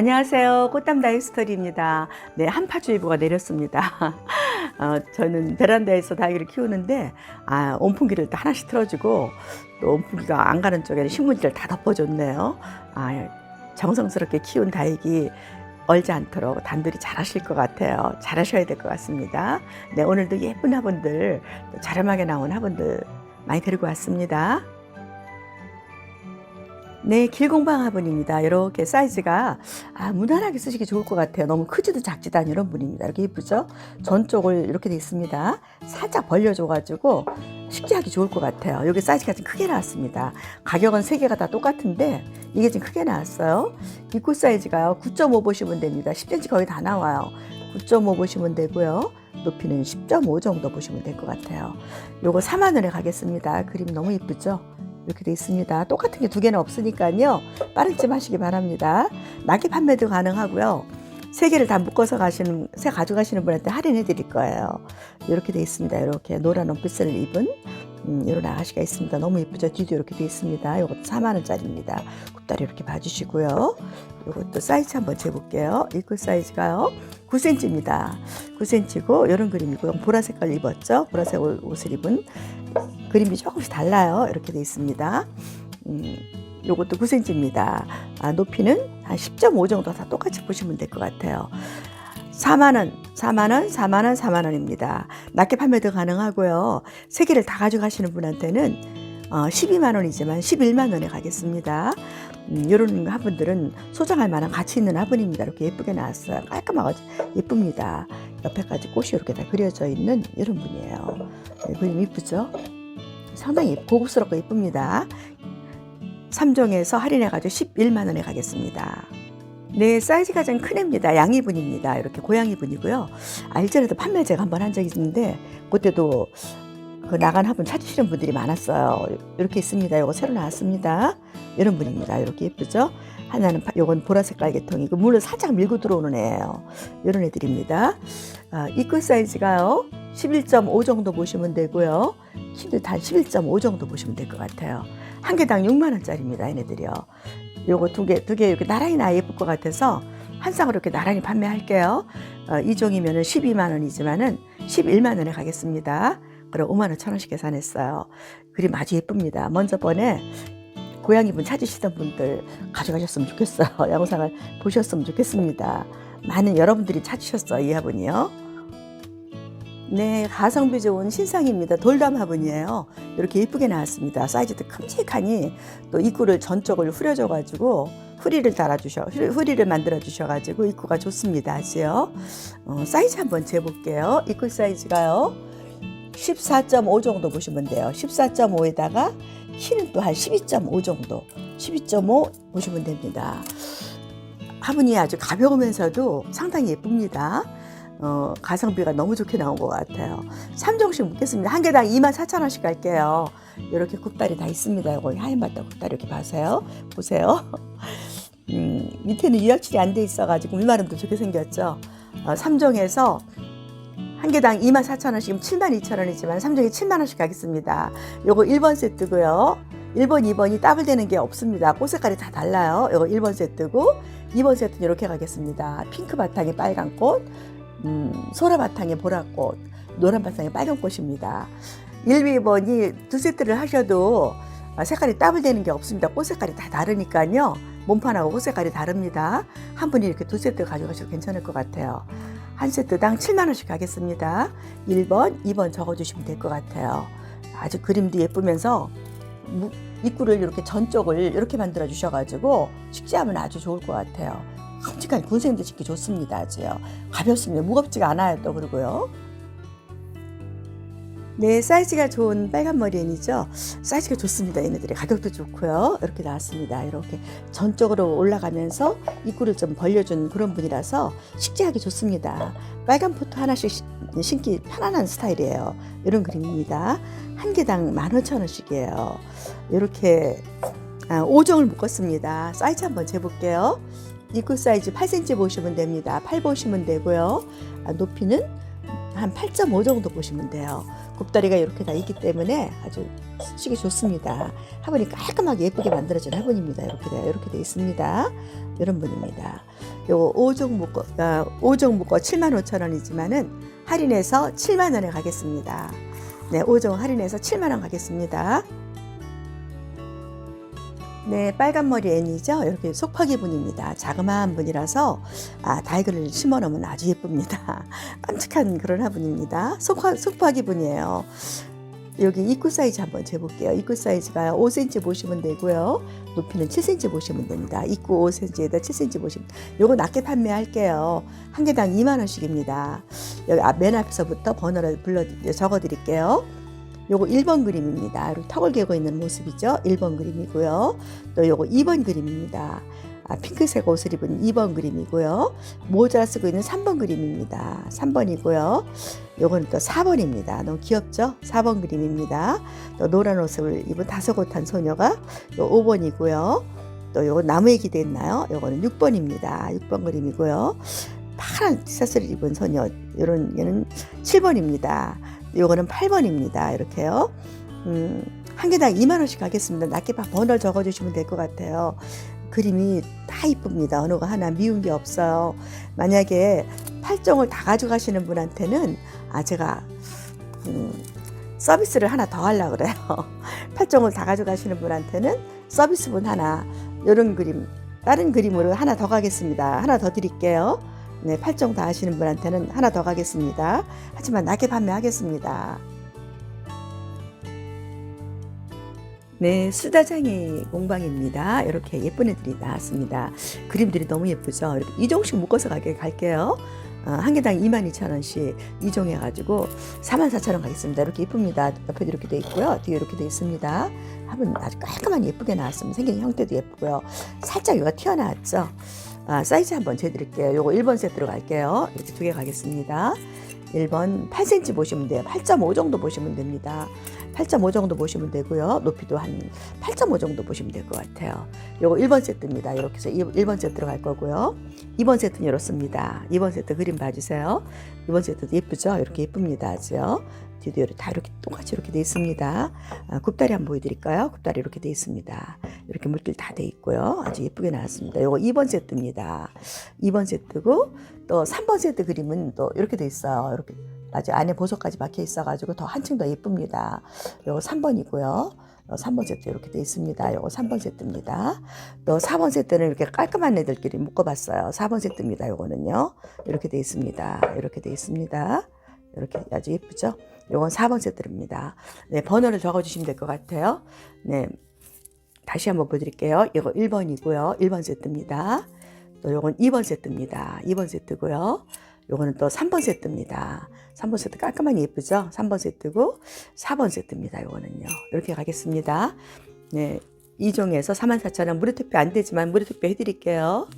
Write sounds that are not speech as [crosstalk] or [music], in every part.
안녕하세요. 꽃담 다이스토리입니다. 네, 한파주의보가 내렸습니다. [laughs] 어, 저는 베란다에서 다육이를 키우는데, 아, 온풍기를 또 하나씩 틀어주고, 또 온풍기가 안 가는 쪽에는 신문지를 다 덮어줬네요. 아, 정성스럽게 키운 다육이 얼지 않도록 단둘이 잘하실 것 같아요. 잘하셔야 될 것 같습니다. 네, 오늘도 예쁜 화분들, 또 저렴하게 나온 화분들 많이 데리고 왔습니다. 네, 길공방 화분입니다. 이렇게 사이즈가 아, 무난하게 쓰시기 좋을 것 같아요. 너무 크지도 작지도 않은 이런 분입니다. 이렇게 예쁘죠? 전쪽을 이렇게 돼 있습니다. 살짝 벌려줘가지고 쉽게 하기 좋을 것 같아요. 여기 사이즈가 좀 크게 나왔습니다. 가격은 세 개가 다 똑같은데 이게 좀 크게 나왔어요. 입구 사이즈가요. 9.5 보시면 됩니다. 10cm 거의 다 나와요. 9.5 보시면 되고요. 높이는 10.5 정도 보시면 될 것 같아요. 요거 4만 원에 가겠습니다. 그림 너무 이쁘죠? 이렇게 돼 있습니다. 똑같은 게 두 개는 없으니까요. 빠른 찜 하시기 바랍니다. 낙입 판매도 가능하고요. 세 개를 다 묶어서 가시는, 세 가져가시는 분한테 할인해 드릴 거예요. 이렇게 돼 있습니다. 이렇게 노란 원피스를 입은 음, 이런 아가씨가 있습니다. 너무 예쁘죠? 뒤도 이렇게 돼 있습니다. 이것도 4만 원짜리입니다. 굽다리 이렇게 봐주시고요. 이것도 사이즈 한번 재볼게요. 입구 사이즈가요. 9cm입니다. 9cm고 이런 그림이고요. 보라 색깔 입었죠? 보라색 옷- 옷을 입은 그림이 조금씩 달라요. 이렇게 돼 있습니다. 음, 요것도 9cm입니다. 아, 높이는 한 10.5 정도 다 똑같이 보시면 될 것 같아요. 4만원, 4만원, 4만원, 4만원입니다. 낮게 판매도 가능하고요. 세 개를 다 가져가시는 분한테는 어, 12만원이지만 11만원에 가겠습니다. 음, 이런 화분들은 소장할 만한 가치 있는 화분입니다. 이렇게 예쁘게 나왔어요. 깔끔하고 예쁩니다. 옆에까지 꽃이 이렇게 다 그려져 있는 이런 분이에요. 네, 그림 이쁘죠? 상당히 고급스럽고 예쁩니다. 3종에서 할인해가지고 11만 원에 가겠습니다. 네, 사이즈가 좀 큰 애입니다. 양이분입니다. 이렇게 고양이분이고요. 알전에도 판매 제가 한번 한 적이 있는데 그때도 그 나간 화분 찾으시는 분들이 많았어요. 이렇게 있습니다. 이거 새로 나왔습니다. 이런 분입니다. 이렇게 예쁘죠? 하나는 파- 요건 보라색 깔개통이고 물을 살짝 밀고 들어오는 애예요. 이런 애들입니다. 아, 입구 사이즈가요. 11.5 정도 보시면 되고요. 단 11.5 정도 보시면 될 것 같아요. 한 개당 6만 원짜리입니다. 얘네들이요. 요거 두 개, 두 개 이렇게 나란히 나 예쁠 것 같아서 한 쌍으로 이렇게 나란히 판매할게요. 어, 이 종이면은 12만 원이지만은 11만 원에 가겠습니다. 그럼 5만 원 천 원씩 계산했어요. 그림 아주 예쁩니다. 먼저 번에 고양이 분 찾으시던 분들 가져가셨으면 좋겠어요. [laughs] 영상을 보셨으면 좋겠습니다. 많은 여러분들이 찾으셨어요. 이 화분이요. 네, 가성비 좋은 신상입니다. 돌담 화분이에요. 이렇게 예쁘게 나왔습니다. 사이즈도 큼직하니 또 입구를 전적을 후려줘가지고 후리를 달아주셔, 후리- 후리를 만들어주셔가지고 입구가 좋습니다. 아시요? 어, 사이즈 한번 재볼게요. 입구 사이즈가요. 14.5 정도 보시면 돼요. 14.5에다가 키는 또 한 12.5 정도, 12.5 보시면 됩니다. 화분이 아주 가벼우면서도 상당히 예쁩니다. 어, 가성비가 너무 좋게 나온 것 같아요. 3종씩 묶겠습니다. 한 개당 24,000원씩 갈게요. 이렇게 굽다리 다 있습니다. 이거 하얀 바다 굽다리 이렇게 봐세요. 보세요. [laughs] 음, 밑에는 유약칠이 안 돼 있어가지고 물마름도 좋게 생겼죠. 어, 3종에서 한 개당 24,000원, 지금 72,000원이지만 3종에 7만원씩 가겠습니다. 요거 1번 세트고요. 1번, 2번이 더블되는 게 없습니다. 꽃 색깔이 다 달라요. 요거 1번 세트고 2번 세트는 이렇게 가겠습니다. 핑크 바탕에 빨간 꽃, 음, 소라 바탕에 보라꽃, 노란 바탕에 빨간 꽃입니다. 1, 2번이 두 세트를 하셔도 아, 색깔이 더블되는 게 없습니다. 꽃 색깔이 다 다르니까요. 몸판하고 꽃 색깔이 다릅니다. 한 분이 이렇게 두 세트 가져가셔도 괜찮을 것 같아요. 한 세트당 7만 원씩 가겠습니다. 1번, 2번 적어주시면 될 것 같아요. 아주 그림도 예쁘면서 무- 입구를 이렇게 전쪽을 이렇게 만들어 주셔가지고 식재하면 아주 좋을 것 같아요. 큼직한 군생도 짓기 좋습니다. 아주요. 가볍습니다. 무겁지가 않아요. 또 그러고요. 네, 사이즈가 좋은 빨간 머리 애니죠. 사이즈가 좋습니다. 얘네들이 가격도 좋고요. 이렇게 나왔습니다. 이렇게 전적으로 올라가면서 입구를 좀 벌려준 그런 분이라서 식재하기 좋습니다. 빨간 포트 하나씩 시- 신기 편안한 스타일이에요. 이런 그림입니다. 한 개당 15,000원씩이에요. 이렇게 아, 5종을 묶었습니다. 사이즈 한번 재볼게요. 입구 사이즈 8cm 보시면 됩니다. 8 보시면 되고요. 아, 높이는 한 8.5 정도 보시면 돼요. 굽다리가 이렇게 다 있기 때문에 아주 쓰기 좋습니다. 화분이 깔끔하게 예쁘게 만들어진 화분입니다. 이렇게 돼, 이렇게 돼 있습니다. 이런 분입니다. 요거 5종 묶어 아, 5종 묶어 7만 5천 원이지만은 할인해서 7만 원에 가겠습니다. 네, 5종 할인해서 7만 원 가겠습니다. 네, 빨간 머리 애니죠. 이렇게 속파기 분입니다. 자그마한 분이라서 아, 다이글을 심어 놓으면 아주 예쁩니다. [laughs] 깜찍한 그런 화분입니다. 속파, 속파기 분이에요. 여기 입구 사이즈 한번 재볼게요. 입구 사이즈가 5cm 보시면 되고요. 높이는 7cm 보시면 됩니다. 입구 5cm에다 7cm 보시면 요거 낮게 판매할게요. 한 개당 2만 원씩입니다. 여기 앞- 맨 앞에서부터 번호를 불러 적어 드릴게요. 요거 1번 그림입니다. 턱을 개고 있는 모습이죠. 1번 그림이고요. 또 요거 2번 그림입니다. 아, 핑크색 옷을 입은 2번 그림이고요. 모자 쓰고 있는 3번 그림입니다. 3번이고요. 요거는 또 4번입니다. 너무 귀엽죠? 4번 그림입니다. 또 노란 옷을 입은 다소곳한 소녀가 요 5번이고요. 또 요거 나무에 기대했나요? 요거는 6번입니다. 6번 그림이고요. 파란 티셔츠를 입은 소녀 요런 얘는 7번입니다. 요거는 8번입니다. 이렇게요. 음, 한 개당 2만 원씩 가겠습니다. 봐 번호를 적어 주시면 될 것 같아요. 그림이 다 이쁩니다. 어느 거 하나 미운 게 없어요. 만약에 팔종을 다 가져가시는 분한테는 아 제가 음, 서비스를 하나 더 하려고 그래요. [laughs] 팔종을 다 가져가시는 분한테는 서비스분 하나 이런 그림 다른 그림으로 하나 더 가겠습니다. 하나 더 드릴게요. 네, 팔종 다 하시는 분한테는 하나 더 가겠습니다. 하지만 낮게 판매하겠습니다. 네, 수다장이 공방입니다. 이렇게 예쁜 애들이 나왔습니다. 그림들이 너무 예쁘죠? 이렇게 이종씩 묶어서 가게 갈게요. 어, 한 개당 22,000원씩 이종 해가지고 44,000원 가겠습니다. 이렇게 예쁩니다. 옆에도 이렇게 돼 있고요. 뒤에 이렇게 돼 있습니다. 한번 아주 깔끔한 예쁘게 나왔습니다. 생긴 형태도 예쁘고요. 살짝 여기가 튀어나왔죠? 아, 사이즈 한번 재드릴게요. 요거 1번 세트로 갈게요. 이렇게 두 개 가겠습니다. 1번 8cm 보시면 돼요. 8.5 정도 보시면 됩니다. 8.5 정도 보시면 되고요. 높이도 한 8.5 정도 보시면 될 것 같아요. 요거 1번 세트입니다. 이렇게 해서 1번 세트로 갈 거고요. 2번 세트는 이렇습니다. 2번 세트 그림 봐주세요. 2번 세트도 예쁘죠? 이렇게 예쁩니다. 아주요. 뒤도 다 이렇게 똑같이 이렇게 돼 있습니다. 아, 굽다리 한번 보여드릴까요? 굽다리 이렇게 돼 있습니다. 이렇게 물길 다 돼 있고요. 아주 예쁘게 나왔습니다. 요거 2번 세트입니다. 2번 세트고 또 3번 세트 그림은 또 이렇게 돼 있어요. 이렇게 아주 안에 보석까지 박혀 있어가지고 더 한층 더 예쁩니다. 요거 3번이고요. 3번 세트 이렇게 돼 있습니다. 요거 3번 세트입니다. 또 4번 세트는 이렇게 깔끔한 애들끼리 묶어봤어요. 4번 세트입니다. 요거는요. 이렇게 돼 있습니다. 이렇게 돼 있습니다. 이렇게 아주 예쁘죠? 요건 4번 세트입니다. 네, 번호를 적어주시면 될 것 같아요. 네. 다시 한번 보여드릴게요. 이거 1번이고요. 1번 세트입니다. 또 요건 2번 세트입니다. 2번 세트고요. 요거는 또 3번 세트입니다. 3번 세트 깔끔하게 예쁘죠? 3번 세트고 4번 세트입니다. 요거는요. 이렇게 가겠습니다. 네. 2종에서 44,000원 무료 택배 안 되지만 무료 택배 해드릴게요.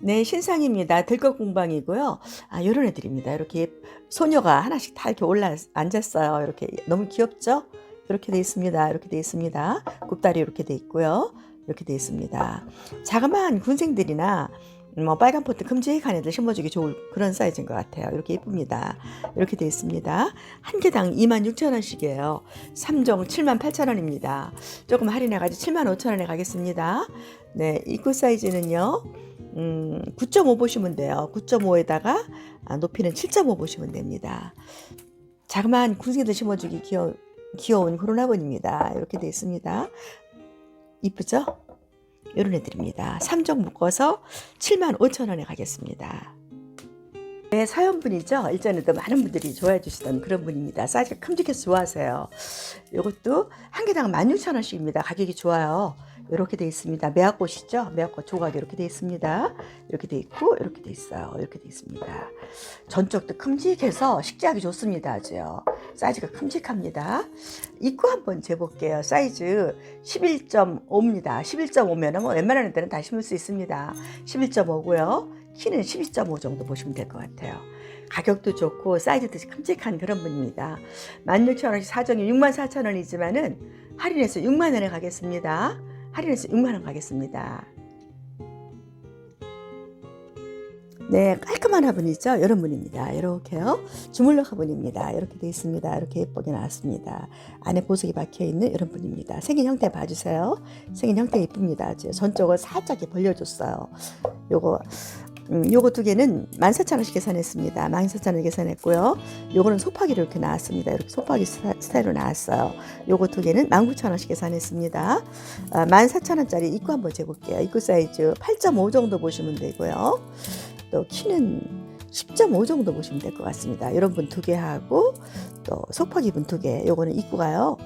네, 신상입니다. 들것 공방이고요. 아, 요런 애들입니다. 이렇게 소녀가 하나씩 다 이렇게 올라 앉았어요. 이렇게 너무 귀엽죠? 이렇게 돼 있습니다. 이렇게 돼 있습니다. 굽다리 이렇게 돼 있고요. 이렇게 돼 있습니다. 자그마한 군생들이나 뭐 빨간 포트 큼직한 애들 심어주기 좋을 그런 사이즈인 것 같아요. 이렇게 예쁩니다. 이렇게 돼 있습니다. 한 개당 26,000원씩이에요. 3종 78,000원입니다. 조금 할인해가지고 75,000원에 가겠습니다. 네, 입구 사이즈는요. 음, 9.5 보시면 돼요. 9.5에다가 아, 높이는 7.5 보시면 됩니다. 자그마한 군생들 심어주기 귀여, 귀여운 그런 화분입니다. 이렇게 되어 있습니다. 이쁘죠? 이런 애들입니다. 3종 묶어서 7만 5천 원에 가겠습니다. 네, 사연분이죠. 일전에도 많은 분들이 좋아해 주시던 그런 분입니다. 사이즈가 큼직해서 좋아하세요. 이것도 한 개당 16,000원씩입니다. 가격이 좋아요. 이렇게 돼 있습니다. 매화꽃이죠? 매화꽃 조각 이렇게 돼 있습니다. 이렇게 돼 있고 이렇게 돼 있어요. 이렇게 돼 있습니다. 전쪽도 큼직해서 식재하기 좋습니다. 아주요. 사이즈가 큼직합니다. 입구 한번 재볼게요. 사이즈 11.5입니다. 11.5면은 뭐 웬만한 애들은 다 심을 수 있습니다. 11.5고요. 키는 12.5 정도 보시면 될 것 같아요. 가격도 좋고 사이즈도 큼직한 그런 분입니다. 16,000원씩 사정이 64,000원이지만은 할인해서 6만 원에 가겠습니다. 할인해서 6만 원 가겠습니다. 네, 깔끔한 화분이죠. 이런 분입니다. 이렇게요. 주물럭 화분입니다. 이렇게 되어 있습니다. 이렇게 예쁘게 나왔습니다. 안에 보석이 박혀 있는 이런 분입니다. 생긴 형태 봐주세요. 생긴 형태 이쁩니다. 아주 전쪽을 살짝 벌려줬어요. 요거 음, 요거 두 개는 14,000원씩 계산했습니다. 14,000원 계산했고요. 요거는 소파기로 이렇게 나왔습니다. 이렇게 소파기 스타- 스타일로 나왔어요. 요거 두 개는 19,000원씩 계산했습니다. 아, 14,000원짜리 입구 한번 재볼게요. 입구 사이즈 8.5 정도 보시면 되고요. 또 키는 10.5 정도 보시면 될 것 같습니다. 이런 분 두 개 하고 또 소파기 분 두 개. 요거는 입구가요.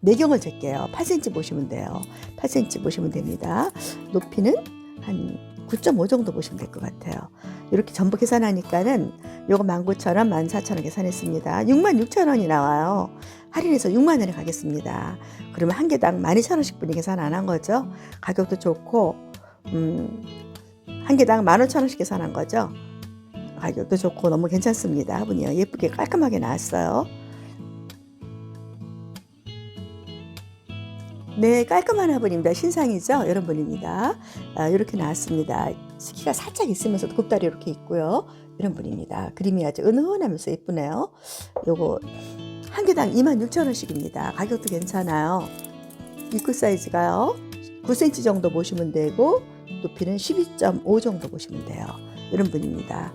내경을 잴게요. 8cm 보시면 돼요. 8cm 보시면 됩니다. 높이는 한 9.5 정도 보시면 될 것 같아요. 이렇게 전부 계산하니까는 요거 19,000원, 14,000원 계산했습니다. 66,000원이 나와요. 할인해서 6만 원에 가겠습니다. 그러면 한 개당 12,000원씩 분이 계산 안 한 거죠. 가격도 좋고 음, 한 개당 15,000원씩 계산한 거죠. 가격도 좋고 너무 괜찮습니다. 분이요. 예쁘게 깔끔하게 나왔어요. 네, 깔끔한 화분입니다. 신상이죠? 이런 분입니다. 아, 이렇게 나왔습니다. 키가 살짝 있으면서도 굽다리 이렇게 있고요. 이런 분입니다. 그림이 아주 은은하면서 예쁘네요. 요거 한 개당 26,000원씩입니다. 가격도 괜찮아요. 입구 사이즈가요. 9cm 정도 보시면 되고 높이는 12.5 정도 보시면 돼요. 이런 분입니다.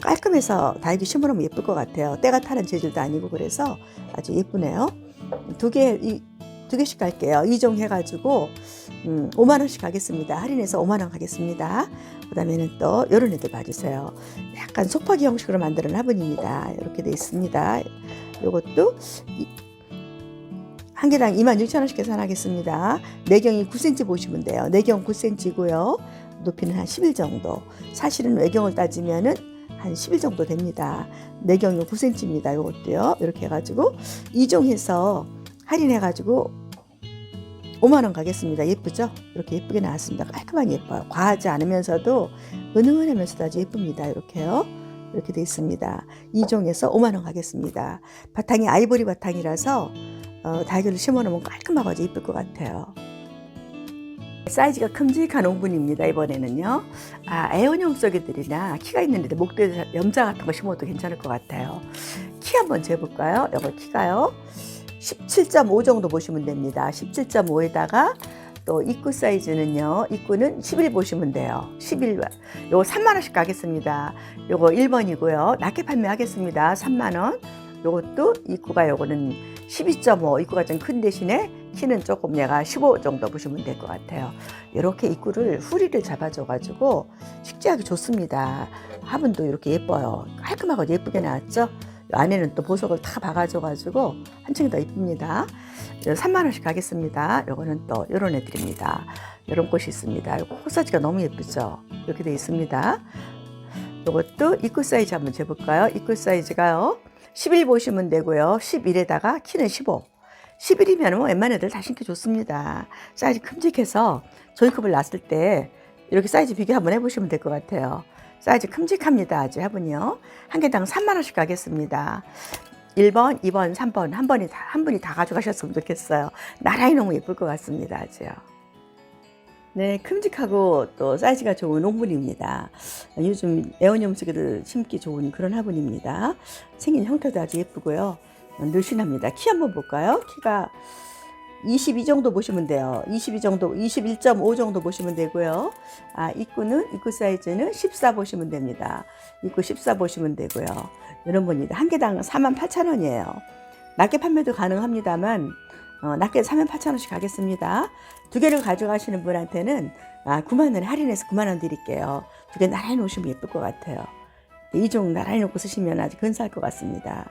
깔끔해서 다육이 심으면 예쁠 것 같아요. 때가 타는 재질도 아니고 그래서 아주 예쁘네요. 두 개, 이, 두 개씩 갈게요. 이종 해가지고 음, 5만 원씩 가겠습니다. 할인해서 5만 원 가겠습니다. 그다음에는 또 이런 애들 봐주세요. 약간 소파기 형식으로 만드는 화분입니다. 이렇게 돼 있습니다. 요것도 이- 한 개당 26,000원씩 계산하겠습니다. 내경이 9cm 보시면 돼요. 내경 9cm고요. 높이는 한11 정도. 사실은 외경을 따지면은 한11 정도 됩니다. 내경이 9cm입니다. 요것도요. 이렇게 해가지고 이종해서 할인해가지고 5만 원 가겠습니다. 예쁘죠? 이렇게 예쁘게 나왔습니다. 깔끔하게 예뻐요. 과하지 않으면서도 은은하면서도 아주 예쁩니다. 이렇게요. 이렇게 돼 있습니다. 이종에서 5만 원 가겠습니다. 바탕이 아이보리 바탕이라서 어, 달걀을 심어놓으면 깔끔하고 아주 예쁠 것 같아요. 사이즈가 큼직한 옹분입니다. 이번에는요. 아, 애원용 썩이들이나 키가 있는 애들 목대 염자 같은 거 심어도 괜찮을 것 같아요. 키 한번 재볼까요? 이거 키가요. 17.5 정도 보시면 됩니다. 17.5에다가 또 입구 사이즈는요. 입구는 11 보시면 돼요. 11. 요거 3만 원씩 가겠습니다. 요거 1번이고요. 낮게 판매하겠습니다. 3만 원. 요것도 입구가 요거는 12.5 입구가 좀 큰 대신에 키는 조금 얘가 15 정도 보시면 될 것 같아요. 이렇게 입구를 후리를 잡아줘가지고 식재하기 좋습니다. 화분도 이렇게 예뻐요. 깔끔하고 예쁘게 나왔죠? 안에는 또 보석을 다 박아줘가지고 한층이 더 이쁩니다. 3만 원씩 가겠습니다. 요거는 또 이런 애들입니다. 이런 꽃이 있습니다. 이거 코사지가 너무 예쁘죠? 이렇게 돼 있습니다. 요것도 입구 사이즈 한번 재볼까요? 입구 사이즈가요. 11 보시면 되고요. 11에다가 키는 15. 11이면 뭐 웬만한 애들 다 신기 좋습니다. 사이즈 큼직해서 종이컵을 놨을 때 이렇게 사이즈 비교 한번 해보시면 될 것 같아요. 사이즈 큼직합니다. 아주 화분이요. 한 개당 3만 원씩 가겠습니다. 1번, 2번, 3번 한 번이 다, 한 분이 다 가져가셨으면 좋겠어요. 나란히 너무 예쁠 것 같습니다. 아주요. 네, 큼직하고 또 사이즈가 좋은 옹분입니다. 요즘 쓰기를 심기 좋은 그런 화분입니다. 생긴 형태도 아주 예쁘고요. 늘씬합니다. 키 한번 볼까요? 키가 22 정도 보시면 돼요. 22 정도, 21.5 정도 보시면 되고요. 아, 입구는, 입구 사이즈는 14 보시면 됩니다. 입구 14 보시면 되고요. 분입니다. 한 개당 48,000원이에요. 낮게 판매도 가능합니다만, 어, 낮게 38,000원씩 가겠습니다. 두 개를 가져가시는 분한테는 아, 9만 원에 할인해서 9만 원 드릴게요. 두 개 나란히 놓으시면 예쁠 것 같아요. 이종 나란히 놓고 쓰시면 아주 근사할 것 같습니다.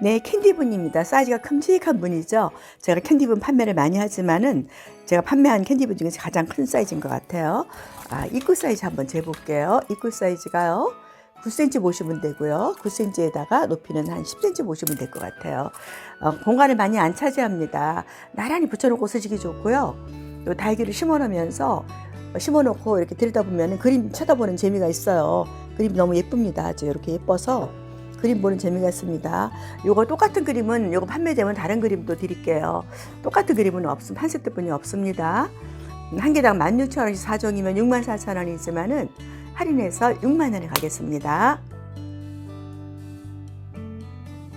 네, 캔디분입니다. 사이즈가 큼직한 분이죠. 제가 캔디분 판매를 많이 하지만은 제가 판매한 캔디분 중에서 가장 큰 사이즈인 것 같아요. 아, 입구 사이즈 한번 재볼게요. 입구 사이즈가요. 9cm 보시면 되고요. 9cm에다가 높이는 한 10cm 보시면 될 것 같아요. 어, 공간을 많이 안 차지합니다. 나란히 붙여놓고 쓰시기 좋고요. 또 달기를 심어놓으면서 심어놓고 이렇게 들여다보면 그림 쳐다보는 재미가 있어요. 그림 너무 예쁩니다. 아주 이렇게 예뻐서 그림 보는 재미가 있습니다. 요거 똑같은 그림은 요거 판매되면 다른 그림도 드릴게요. 똑같은 그림은 없음 한 세트뿐이 없습니다. 한 개당 16,000원씩 사정이면 64,000원이지만은 할인해서 6만 원에 가겠습니다.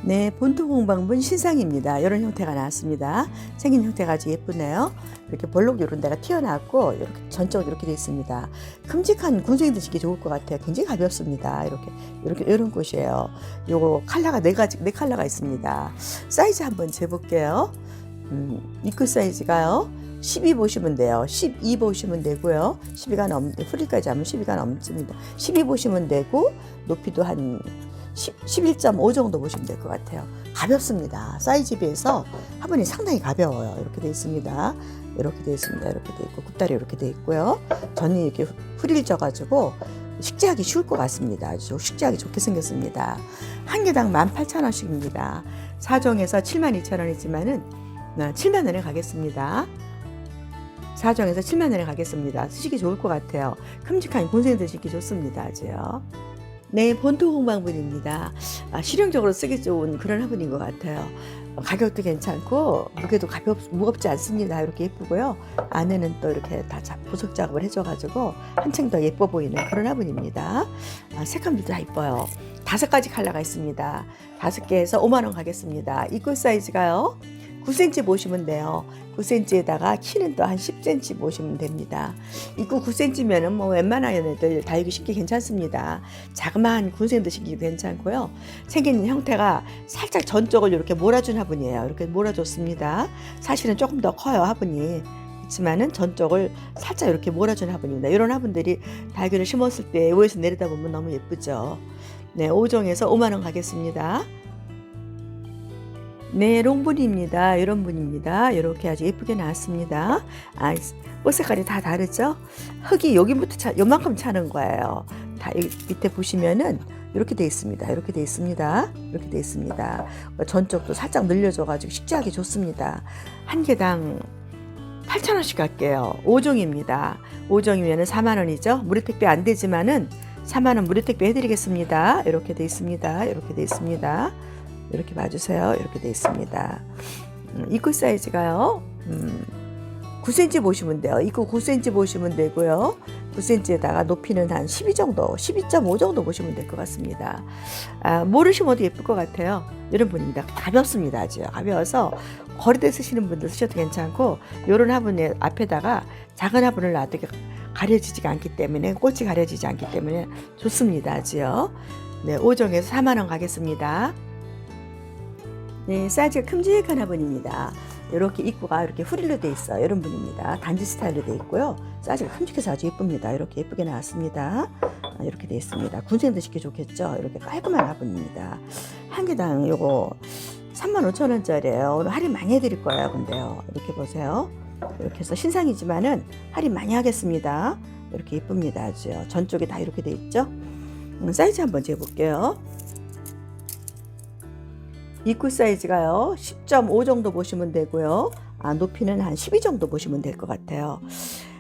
네, 본토 공방분 신상입니다. 이런 형태가 나왔습니다. 생긴 형태가 아주 예쁘네요. 이렇게 볼록 이런 데가 튀어나왔고 이렇게 전적으로 이렇게 되어 있습니다. 큼직한 군생이들 신기 좋을 것 같아요. 굉장히 가볍습니다. 이렇게 이렇게 이런 꽃이에요. 요거 컬러가 네 가지 네 컬러가 있습니다. 사이즈 한번 재볼게요. 음, 이끝 사이즈가요. 12 보시면 돼요. 12 보시면 되고요. 12가 넘, 후리까지 하면 12가 넘습니다. 12 보시면 되고, 높이도 한 10, 11.5 정도 보시면 될 것 같아요. 가볍습니다. 사이즈 비해서 화분이 상당히 가벼워요. 이렇게 되어 있습니다. 이렇게 되어 있습니다. 이렇게 되어 있고, 굽다리 이렇게 되어 있고요. 전이 이렇게 후리를 져가지고, 식재하기 쉬울 것 같습니다. 아주 식재하기 좋게 생겼습니다. 한 개당 18,000원씩입니다. 사종에서 72,000원이지만은 7만 원에 가겠습니다. 사정에서 7만 원에 가겠습니다. 쓰시기 좋을 것 같아요. 큼직한 곤생 드시기 좋습니다. 아주요. 네, 본토 공방분입니다. 아, 실용적으로 쓰기 좋은 그런 화분인 것 같아요. 어, 가격도 괜찮고 무게도 가볍 무겁지 않습니다. 이렇게 예쁘고요. 안에는 또 이렇게 다 자- 부속 작업을 해줘가지고 한층 더 예뻐 보이는 그런 화분입니다. 아, 색감도 다 예뻐요. 다섯 가지 컬러가 있습니다. 다섯 개에서 5만 원 가겠습니다. 이꽃 사이즈가요. 9cm 보시면 돼요. 9cm에다가 키는 또 한 10cm 보시면 됩니다. 입구 9cm면은 뭐 웬만한 애들 다육이 신기 괜찮습니다. 자그마한 군생도 신기 괜찮고요. 생긴 형태가 살짝 전적을 이렇게 몰아준 화분이에요. 이렇게 몰아줬습니다. 사실은 조금 더 커요 화분이. 그렇지만은 전적을 살짝 이렇게 몰아준 화분입니다. 이런 화분들이 다육이를 심었을 때 위에서 내려다 보면 너무 예쁘죠. 네, 5종에서 5만 원 가겠습니다. 네, 롱분입니다. 이런 분입니다. 이렇게 아주 예쁘게 나왔습니다. 아, 꽃 색깔이 다 다르죠? 흙이 여기부터 차, 요만큼 차는 거예요. 다 밑에 보시면은 이렇게 돼 있습니다. 이렇게 돼 있습니다. 이렇게 돼 있습니다. 전적도 살짝 늘려줘가지고 식재하기 좋습니다. 한 개당 8,000원씩 갈게요. 5종입니다. 5종이면 4만원이죠. 무료 택배 안 되지만은 4만원 무료 택배 해드리겠습니다. 이렇게 돼 있습니다. 이렇게 돼 있습니다. 이렇게 봐주세요. 이렇게 돼 있습니다. 음, 입구 사이즈가요. 음, 9cm 보시면 돼요. 입구 9cm 보시면 되고요. 9cm에다가 높이는 한 12 정도, 12.5 정도 보시면 될 것 같습니다. 아, 모르시면도 예쁠 것 같아요. 이런 분입니다. 가볍습니다. 아주 가벼워서 거리대 쓰시는 분들 쓰셔도 괜찮고 이런 화분에 앞에다가 작은 화분을 이렇게 가려지지가 않기 때문에 꽃이 가려지지 않기 때문에 좋습니다. 아주요. 네, 5종에서 4만 원 가겠습니다. 네, 사이즈가 큼직한 화분입니다. 이렇게 입구가 이렇게 후릴로 돼 있어요. 이런 분입니다. 단지 스타일로 돼 있고요. 사이즈가 큼직해서 아주 예쁩니다. 이렇게 예쁘게 나왔습니다. 아, 이렇게 돼 있습니다. 군생도 쉽게 좋겠죠. 이렇게 깔끔한 화분입니다. 한 개당 요거 35,000원짜리예요. 오늘 할인 많이 해드릴 거예요. 근데요. 이렇게 보세요. 이렇게 해서 신상이지만은 할인 많이 하겠습니다. 이렇게 예쁩니다. 아주요. 전쪽에 다 이렇게 돼 있죠. 음, 사이즈 한번 재볼게요. 입구 사이즈가요 10.5 정도 보시면 되고요. 아, 높이는 한 12 정도 보시면 될 것 같아요.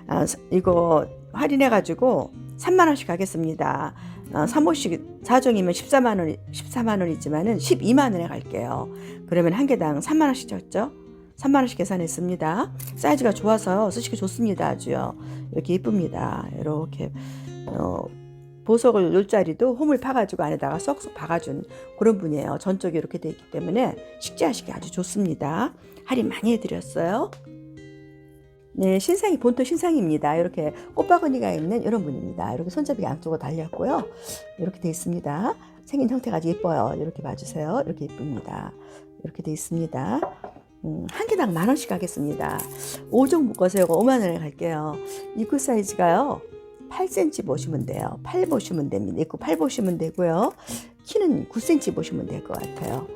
아, 이거 할인해 가지고 3만 원씩 하겠습니다. 아, 3호씩 4종이면 14만 원 14만 원이지만은 12만 원에 갈게요. 그러면 한 개당 3만 원씩 줬죠? 3만 원씩 계산했습니다. 사이즈가 좋아서 쓰시기 좋습니다 아주요. 이렇게 예쁩니다. 이렇게 어, 보석을 놓을 자리도 홈을 파가지고 안에다가 쏙쏙 박아준 그런 분이에요. 전적이 이렇게 돼 있기 때문에 식재하시기 아주 좋습니다. 할인 많이 해드렸어요. 네, 신상이 본토 신상입니다. 이렇게 꽃바구니가 있는 이런 분입니다. 이렇게 손잡이가 양쪽으로 달렸고요. 이렇게 돼 있습니다. 생긴 형태가 아주 예뻐요. 이렇게 봐주세요. 이렇게 예쁩니다. 이렇게 돼 있습니다. 음, 한 개당 만 원씩 하겠습니다. 5종 묶어서 이거 5만 원에 갈게요. 입구 사이즈가요. 8cm 보시면 돼요. 8 보시면 됩니다. 입구 8 보시면 되고요. 키는 9cm 보시면 될 것 같아요.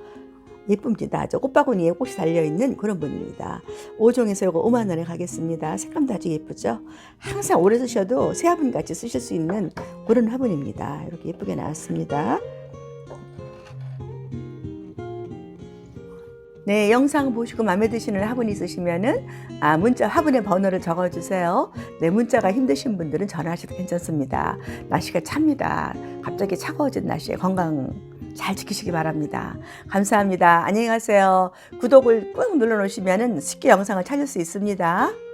예쁩니다. 저 꽃바구니에 꽃이 달려있는 그런 분입니다. 5종에서 이거 5만 원에 가겠습니다. 색감도 아주 예쁘죠? 항상 오래 쓰셔도 새 화분 같이 쓰실 수 있는 그런 화분입니다. 이렇게 예쁘게 나왔습니다. 네, 영상 보시고 마음에 드시는 화분 있으시면은 아, 문자 화분의 번호를 적어 주세요. 네, 문자가 힘드신 분들은 전화하셔도 괜찮습니다. 날씨가 찹니다. 갑자기 차가워진 날씨에 건강 잘 지키시기 바랍니다. 감사합니다. 안녕히 가세요. 구독을 꾹 눌러 놓으시면은 쉽게 영상을 찾을 수 있습니다.